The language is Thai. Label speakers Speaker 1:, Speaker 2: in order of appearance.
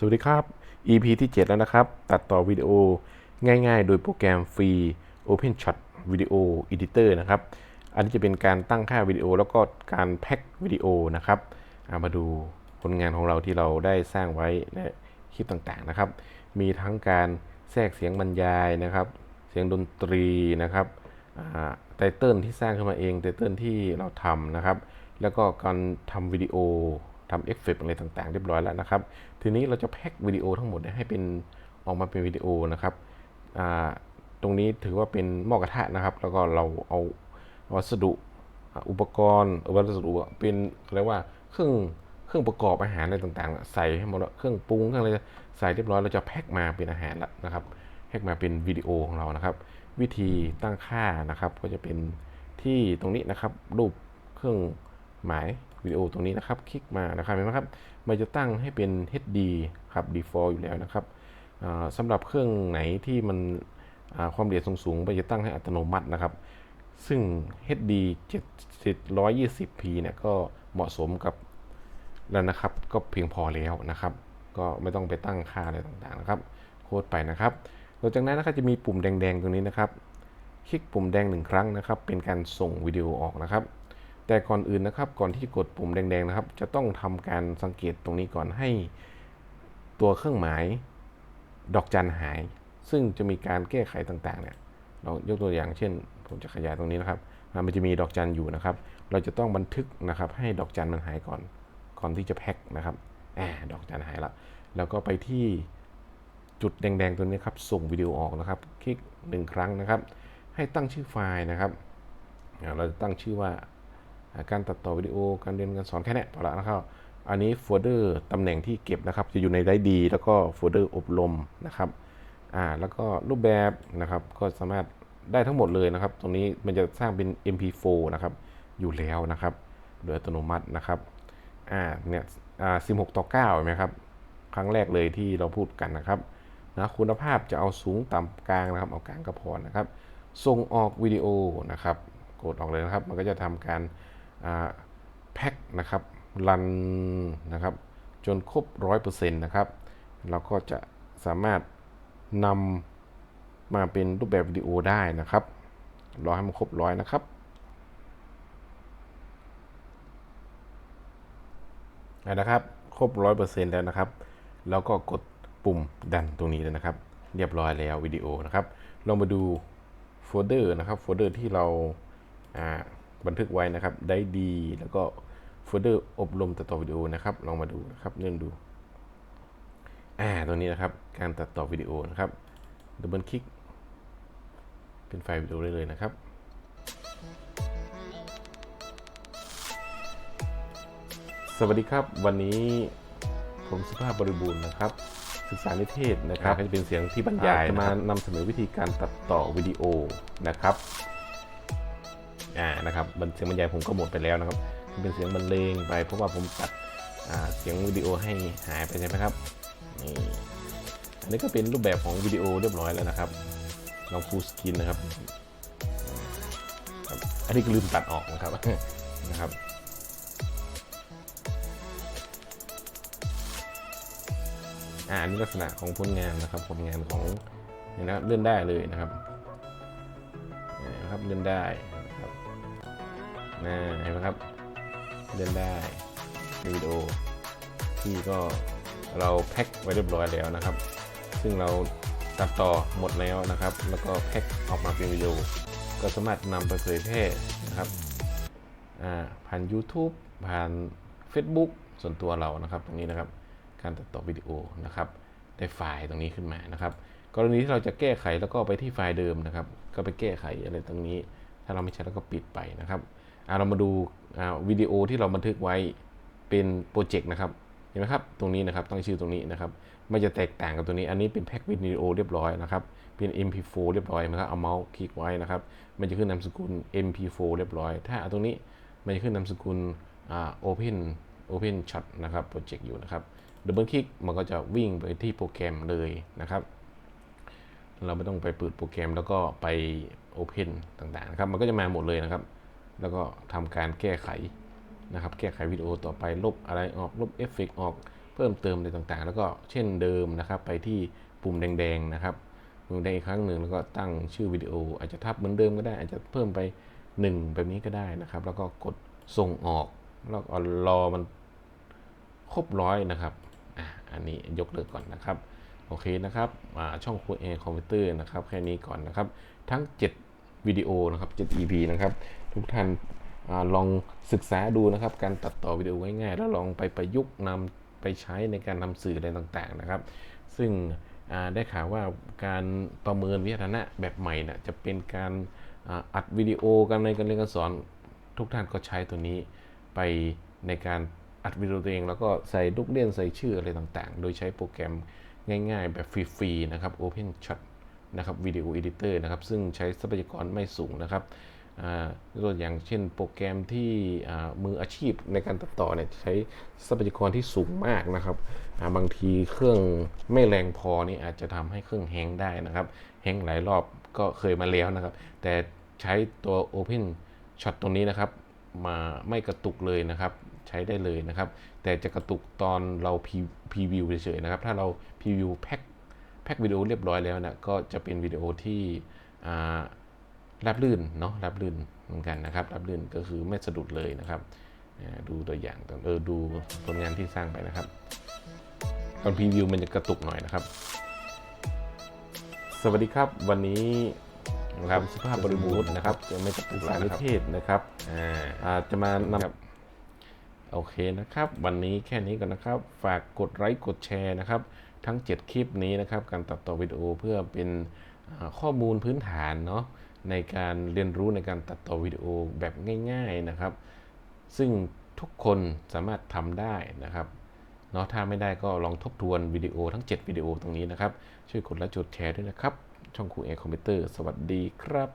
Speaker 1: สวัสดีครับ EP ที่ 7 แล้วนะครับ ตัดต่อวิดีโอง่ายๆ โดยโปรแกรมฟรี OpenShot Video Editor นะครับ อันนี้จะเป็นการตั้งค่าวิดีโอแล้วก็การแพ็กวิดีโอนะครับเอามาดูผลงานของเราที่เราได้สร้างไว้ในคลิปต่างๆนะครับ มีทั้งการแทรกเสียงบรรยายนะครับ เสียงดนตรีนะครับไตเติลที่สร้างขึ้นมาเองไตเติลที่เราทำนะครับ แล้วก็การทำวิดีโอ ทำเอฟเฟกอะไรต่างๆ เรียบร้อยแล้วนะครับ ทีนี้เราจะแพ็กวิดีโอทั้งหมดให้เป็นออกมาเป็นวิดีโอนะครับตรงนี้ถือว่าเป็นหม้อกระทะนะครับ แล้วก็เราเอาวัสดุอุปกรณ์วัสดุเป็นเรียกว่าเครื่องเครื่องประกอบอาหารอะไรต่างๆ ใส่ให้หมดเครื่องปรุงเครื่องอะไรใส่เรียบร้อยเราจะแพ็กมาเป็นอาหารแล้วนะครับแพ็กมาเป็นวิดีโอของเรานะครับ วิธีตั้งค่านะครับก็จะเป็นที่ตรงนี้นะครับ รูปเครื่องหมาย วิดีโอตรงนี้นะครับ คลิกมานะครับเห็นไหมครับ มันจะตั้งให้เป็น HD ครับ default อยู่แล้วนะครับสำหรับเครื่องไหนที่มันความละเอียดสูงๆมันจะตั้งให้อัตโนมัตินะครับ ซึ่ง HD 720p เนี่ยก็เหมาะสมกับแล้วนะครับ ก็เพียงพอแล้วนะครับ ก็ไม่ต้องไปตั้งค่าอะไรต่างๆนะครับ โค้ดไปนะครับหลังจากนั้นนะครับจะมีปุ่มแดงๆตรงนี้นะครับ คลิกปุ่มแดงหนึ่งครั้งนะครับ เป็นการส่งวิดีโอออกนะครับ แต่ก่อนอื่นนะครับ ก่อนที่กดปุ่มแดงๆนะครับ จะต้องทำการสังเกตตรงนี้ก่อนให้ตัวเครื่องหมายดอกจันหาย ซึ่งจะมีการแก้ไขต่างๆเนี่ยเรายกตัวอย่างเช่น ผมจะขยายตรงนี้นะครับมันจะมีดอกจันอยู่นะครับ เราจะต้องบันทึกนะครับ ให้ดอกจันมันหายก่อน ก่อนที่จะแพ็คนะครับอดอกจันหายละแล้วก็ไปที่จุดแดงๆตัวนี้ครับ ส่งวิดีโอออกนะครับ คลิกหนึ่งครั้งนะครับ ให้ตั้งชื่อไฟล์นะครับ เราจะตั้งชื่อว่า การตัดต่อวิดีโอการเรียนการสอนแค่นี้พอละนะครับอันนี้โฟลเดอร์ตำแหน่งที่เก็บนะครับ จะอยู่ในไดดี แล้วก็โฟลเดอร์อบรมนะครับอ่าแล้วก็รูปแบบนะครับก็สามารถได้ทั้งหมดเลยนะครับ ตรงนี้มันจะสร้างเป็น MP4 นะครับอยู่แล้วนะครับ โดยอัตโนมัตินะครับอ่าเนี่ยอ่า16 ต่อ9เห็นไหมครับ ครั้งแรกเลยที่เราพูดกันนะครับนะคุณภาพจะเอาสูงต่ำกลางนะครับ เอากลางก็พอนะครับส่งออกวิดีโอนะครับ กดออกเลยนะครับ มันก็จะทำการ แพ็คนะครับรันนะครับจนครบ 100%นะครับ เราก็จะสามารถนำมาเป็นรูปแบบวิดีโอได้นะครับ รอให้มันครบร้อยนะครับนะครับ ครบ 100%แล้วนะครับ แล้วก็กดปุ่มดันตรงนี้เลยนะครับ เรียบร้อยแล้ววิดีโอนะครับ ลองมาดูโฟลเดอร์นะครับ โฟลเดอร์ที่เราอ่า บันทึกไว้นะครับ ได้ดี แล้วก็โฟลเดอร์อบรมตัดต่อวิดีโอนะครับ ลองมาดูนะครับเลื่อนดู อ่า ตรงนี้นะครับ การตัดต่อวิดีโอนะครับดับเบิลคลิกเป็นไฟล์วิดีโอได้เลยนะครับ สวัสดีครับ วันนี้ผมสุภาพบริบูรณ์นะครับ ศึกษานิเทศนะครับก็จะเป็นเสียงที่บรรยายจะมานำเสนอวิธีการตัดต่อวิดีโอนะครับ อ่านะครับเสียงบรรยายผมก็หมดไปแล้วนะครับเป็นเสียงบรรเลงไปเพราะว่าผมตัดเสียงวิดีโอให้หายไปใช่ไหมครับนี่อันนี้ก็เป็นรูปแบบของวิดีโอเรียบร้อยแล้วนะครับลองฟูลสกรีนนะครับอันนี้ก็ลืมตัดออกนะครับนะครับอ่านนี้ลักษณะของผลงานนะครับผลงานของนี่นะเลื่อนได้เลยนะครับนี่นะครับเลื่อนได้ นะครับเห็นไหมครับเล่นได้วิดีโอที่ก็เราแพ็คไว้เรียบร้อยแล้วนะครับ ซึ่งเราตัดต่อหมดแล้วนะครับ แล้วก็แพ็คออกมาเป็นวิดีโอ ก็สามารถนำไปเผยแพร่นะครับผ่าน YouTube ผ่าน Facebook ส่วนตัวเรานะครับ ตรงนี้นะครับ การตัดต่อวิดีโอนะครับ ได้ไฟล์ตรงนี้ขึ้นมานะครับ กรณีที่เราจะแก้ไขแล้วก็ไปที่ไฟล์เดิมนะครับ ก็ไปแก้ไขอะไรตรงนี้ ถ้าเราไม่ใช้แล้วก็ปิดไปนะครับ เรามาดูวิดีโอที่เราบันทึกไว้เป็นโปรเจกต์นะครับเห็นไหมครับตรงนี้นะครับตั้งชื่อตรงนี้นะครับมันจะแตกต่างกับตัวนี้ อันนี้เป็นแพ็กวิดีโอเรียบร้อยนะครับ เป็น MP4 เรียบร้อยนะครับ เอาเมาส์คลิกไว้นะครับ มันจะขึ้นนามสกุล MP4 เรียบร้อย ถ้าเอาตรงนี้ มันจะขึ้นนามสกุล Open Open Shot นะครับ โปรเจกต์อยู่นะครับดับเบิลคลิก มันก็จะวิ่งไปที่โปรแกรมเลยนะครับ เราไม่ต้องไปเปิดโปรแกรมแล้วก็ไป Open ต่างๆนะครับ มันก็จะมาหมดเลยนะครับ แล้วก็ทำการแก้ไขนะครับ แก้ไขวิดีโอต่อไปลบอะไรออกลบเอฟเฟกต์ออกเพิ่มเติมอะไรต่างๆ แล้วก็เช่นเดิมนะครับ ไปที่ปุ่มแดงๆนะครับปุ่มแดงอีกครั้งหนึ่งแล้วก็ตั้งชื่อวิดีโอ อาจจะทับเหมือนเดิมก็ได้ อาจจะเพิ่มไป 1 แบบนี้ก็ได้นะครับ แล้วก็กดส่งออกแล้วก็รอมันครบร้อยนะครับอะอันนี้ยกเลิกก่อนนะครับโอเคนะครับช่องคุยเอคอมพิวเตอร์นะครับแค่นี้ก่อนนะครับ ทั้ง 7 วิดีโอนะครับ 7 EP นะครับ ทุกท่านอลองศึกษาดูนะครับ การตัดต่อวิดีโอง่ายๆ แล้วลองไปประยุกต์นำไปใช้ในการนำสื่ออะไรต่างๆนะครับ ซึ่งได้ข่าวว่าการประเมินวิทยาฐานะแบบใหม่นะจะเป็นการอ,อัดวิดีโอกันในการเรียนการสอนทุกท่านก็ใช้ตัวนี้ไปในการอัดวิดีโอตัวเอง แล้วก็ใส่ลูกเล่นใส่ชื่ออะไรต่างๆ โดยใช้โปรแกรมง่ายๆ แบบฟรีๆนะครับ Open Shot นะครับวิดีโอเอดิเตอร์นะครับซึ่งใช้ทรัพยากรไม่สูงนะครับอ่ายกตัวอย่างเช่นโปรแกรมที่มืออาชีพในการตัดต่อเนี่ยใช้ทรัพยากรที่สูงมากนะครับ บางทีเครื่องไม่แรงพอนี่อาจจะทำให้เครื่องแฮงได้นะครับ แฮงหลายรอบก็เคยมาแล้วนะครับ แต่ใช้ตัว Open Shot ตรงนี้นะครับ มาไม่กระตุกเลยนะครับ ใช้ได้เลยนะครับ แต่จะกระตุกตอนเราพรีวิวเฉยๆนะครับ ถ้าเราพรีวิวแพ็ค พ็กวิดีโอเรียบร้อยแล้วนะก็จะเป็นวิดีโอที่อ่ารับลื่นเนาะรับลื่นเหมือนกันนะครับรับลื่นก็คือไม่สะดุดเลยนะครับอ่าดูตัวอย่างตอนเออดูผลงานที่สร้างไปนะครับตอนพรีวิวมันจะกระตุกหน่อยนะครับ สวัสดีครับวันนี้นะครับสุภาพบริบูรณ์นะครับจะไม่กระตุกหลายประเทศนะครับอ่าอาจจะมานำโอเคนะครับ วันนี้แค่นี้ก่อนนะครับ ฝากกดไลค์กดแชร์นะครับ ทั้ง 7 คลิปนี้นะครับ การตัดต่อวิดีโอเพื่อเป็นข้อมูลพื้นฐานเนาะในการเรียนรู้ในการตัดต่อวิดีโอแบบง่ายๆนะครับ ซึ่งทุกคนสามารถทำได้นะครับเนาะถ้าไม่ได้ก็ลองทบทวนวิดีโอทั้ง 7 วิดีโอตรงนี้นะครับ ช่วยกดไลค์กดแชร์ด้วยนะครับ ช่องครูเอคอมพิวเตอร์ สวัสดีครับ